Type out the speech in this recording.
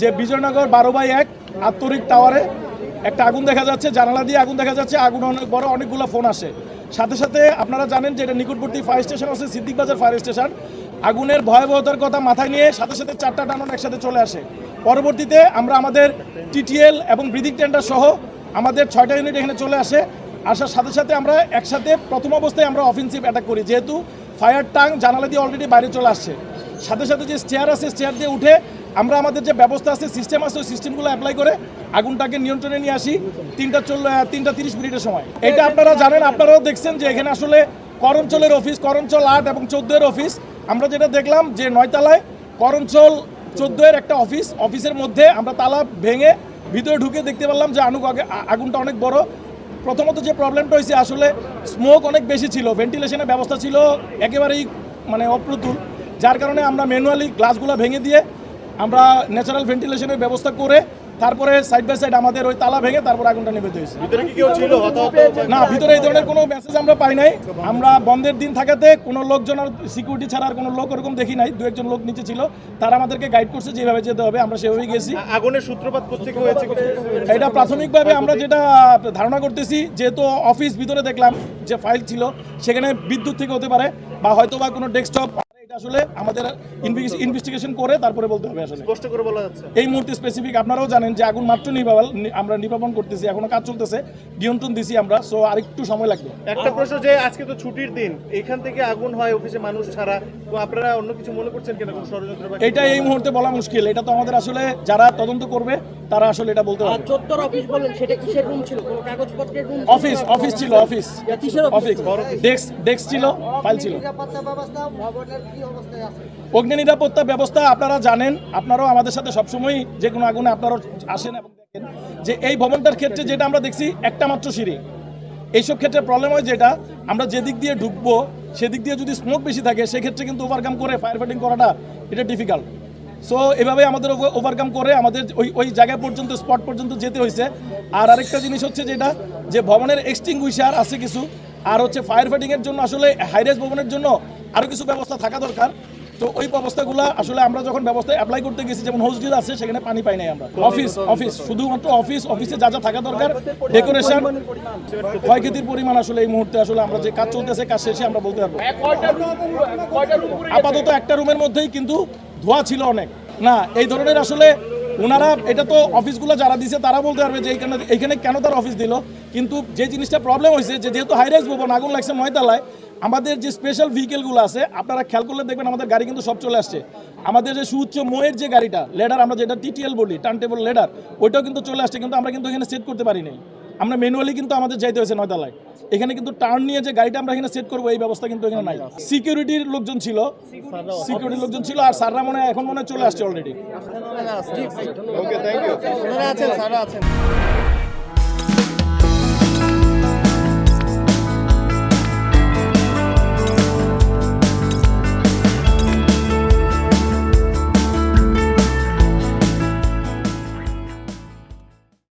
যে বিজয়নগর বারো বাই এক আত্মরিক টাওয়ারে একটা আগুন দেখা যাচ্ছে, জানালা দিয়ে আগুন দেখা যাচ্ছে, আগুন অনেক বড়, অনেকগুলো ফোন আসে। সাথে সাথে আপনারা জানেন যে এটা নিকটবর্তী ফায়ার স্টেশন আছে, সিদ্দিক বাজার ফায়ার স্টেশন আগুনের ভয়াবহতার কথা মাথায় নিয়ে সাথে সাথে চারটা টানন একসাথে চলে আসে। পরবর্তীতে আমরা আমাদের টিটিএল এবং ব্রিদিং টেন্ডার সহ আমাদের ছয়টা ইউনিট এখানে চলে আসে। আসার সাথে সাথে আমরা একসাথে প্রথম অবস্থায় আমরা অফেন্সিভ অ্যাটাক করি, যেহেতু ফায়ার টাং জানালা দিয়ে অলরেডি বাইরে চলে আসছে। সাথে সাথে যে স্টেয়ার আছে স্টেয়ার দিয়ে উঠে আমরা আমাদের যে ব্যবস্থা আছে সিস্টেম আছে, ওই সিস্টেমগুলো অ্যাপ্লাই করে আগুনটাকে নিয়ন্ত্রণে নিয়ে আসি তিনটা চল তিনটা তিরিশ মিনিটের সময়। এটা আপনারা জানেন, আপনারাও দেখছেন যে এখানে আসলে করঞ্চলের অফিস করঞ্চল আট এবং চোদ্দোর অফিস আমরা যেটা দেখলাম যে নয়তলায় করঞ্চল চোদ্দোয়ের একটা অফিস অফিসের মধ্যে আমরা তালা ভেঙে ভিতরে ঢুকে দেখতে পারলাম যে আনুক আগে- আগুনটা অনেক বড়। প্রথমত যে প্রবলেমটা হয়েছে, আসলে স্মোক অনেক বেশি ছিল ভেন্টিলেশনের ব্যবস্থা ছিল একেবারেই মানে অপ্রতুল। যার কারণে আমরা ম্যানুয়ালি গ্লাসগুলো ভেঙে দিয়ে আমরা ন্যাচারাল ভেন্টিলেশনের ব্যবস্থা করে তারপরে সাইড বাই সাইড আমাদের ওই তালা ভেঙে তারপর আগুনটা নেমে দিয়েছে। না ভিতরে এই ধরনের কোনো মেসেজ আমরা পাই নাই। আমরা বন্ধের দিন থাকাতে কোনো লোকজন আর সিকিউরিটি ছাড়া আর কোনো লোক ওরকম দেখি নাই। দু একজন লোক নিচে ছিল। তারা আমাদেরকে গাইড করছে যেভাবে যেতে হবে আমরা সেভাবেই গেছি। আগুনের সূত্রপাত কোথেকে হয়েছে? এটা প্রাথমিকভাবে আমরা যেটা ধারণা করতেছি যেহেতু অফিস ভিতরে দেখলাম যে ফাইল ছিল সেখানে বিদ্যুৎ থেকে হতে পারে বা হয়তো বা কোনো ডেস্কটপ আসলে আমাদের ইনভেস্টিগেশন করে তারপরে বলতে হবে আসলে। স্পষ্ট করে বলা যাচ্ছে। এই মুহূর্তে স্পেসিফিক আপনারাও জানেন যে আগুন মাত্র নিভাবাল আমরা নির্বাপন করতেছি এখনও কাজ চলতেছে নিয়ন্ত্রণ দিছি আমরা সো আরেকটু সময় লাগবে। একটা প্রশ্ন যে আজকে তো ছুটির দিন এখান থেকে আগুন হয় অফিসে মানুষ ছাড়া তো আপনারা অন্য কিছু মনে করছেন কিনা কোনো ষড়যন্ত্র এটা এই মুহূর্তে বলা মুশকিল এটা তো আমাদের আসলে যারা তদন্ত করবে তারা আসলে এটা বলতে আর পারবে চোদ্দোর অফিস বললেন সেটা কিসের রুম ছিল? কোনো কাগজপত্রের রুম অফিস অফিস ছিল অফিস কিসের অফিস ডেস্ক ডেস্ক ছিল ফাইল ছিল। নিরাপত্তা ব্যবস্থা ভবনের কি অগ্নি নিরাপত্তা ব্যবস্থা আপনারা জানেন, আপনারাও আমাদের সাথে সবসময় যে কোনো আগুনে আপনারাও আসেন এবং দেখেন যে এই ভবনটার ক্ষেত্রে যেটা আমরা দেখছি, একটা মাত্র সিঁড়ি। এইসব ক্ষেত্রে প্রবলেম হয় যেটা, আমরা যেদিক দিয়ে ঢুকবো, সেদিক দিয়ে যদি স্মোক বেশি থাকে, সেক্ষেত্রে কিন্তু ওভারকাম করে ফায়ার ফাইটিং করাটা এটা ডিফিকাল্ট সো এভাবে আমাদের ওভারকাম করে আমাদের ওই ওই জায়গা পর্যন্ত স্পট পর্যন্ত যেতে হয়েছে। আর আরেকটা জিনিস হচ্ছে যেটা, যে ভবনের এক্সটিংগুইশার আছে কিছু, আর হচ্ছে ফায়ার ফাইটিংয়ের জন্য আসলে হাইরেজ ভবনের জন্য আরও কিছু ব্যবস্থা থাকা দরকার। তো ওই ব্যবস্থাগুলো আসলে আমরা যখন ব্যবস্থা অ্যাপ্লাই করতে গেছি যেমন হোস্টেল আছে সেখানে পানি পাই নাই আমরা। অফিস অফিস শুধুমাত্র অফিস অফিসে যা যা থাকা দরকার। ডেকোরেশন ক্ষয়ক্ষতির পরিমাণ। আসলে এই মুহূর্তে আসলে আমরা যে কাজ চলতেছে কাজ শেষে আমরা বলতে পারব। আপাতত একটা রুমের মধ্যেই কিন্তু ধোয়া ছিল অনেক। না এই ধরনের আসলে ওনারা, এটা তো অফিসগুলো যারা দিছে, তারা বলতে পারবে যে এইখানে এইখানে কেন তার অফিস দিল। কিন্তু যে জিনিসটা প্রবলেম হয়েছে, যে যেহেতু হাইরাইজ ভবন, আগুন লাগছে নয়তলায়, আমাদের যে স্পেশাল ভেহিকেলগুলো আছে, আপনারা খেয়াল করলে দেখবেন আমাদের গাড়ি কিন্তু সব চলে আসছে। আমাদের যে সুউচ্চ মোয়ের যে গাড়িটা লেডার আমরা যেটা টিটিএল বলি টার্ন টেবল লেডার ওইটাও কিন্তু চলে আসছে, কিন্তু আমরা কিন্তু এখানে সেট করতে পারি নাই। আমরা ম্যানুয়ালি কিন্তু আমাদের যাইতে হয়েছে নয়তালায়। এখানে কিন্তু টার্ন নিয়ে যে গাড়িটা আমরা এখানে সেট করব এই ব্যবস্থা কিন্তু এখানে নাই। সিকিউরিটির লোকজন ছিল। সিকিউরিটির লোকজন ছিল আর স্যাররা মনে হয় এখন মনে চলে আসছে অলরেডি ওকে থ্যাংক ইউ আছেন আছেন।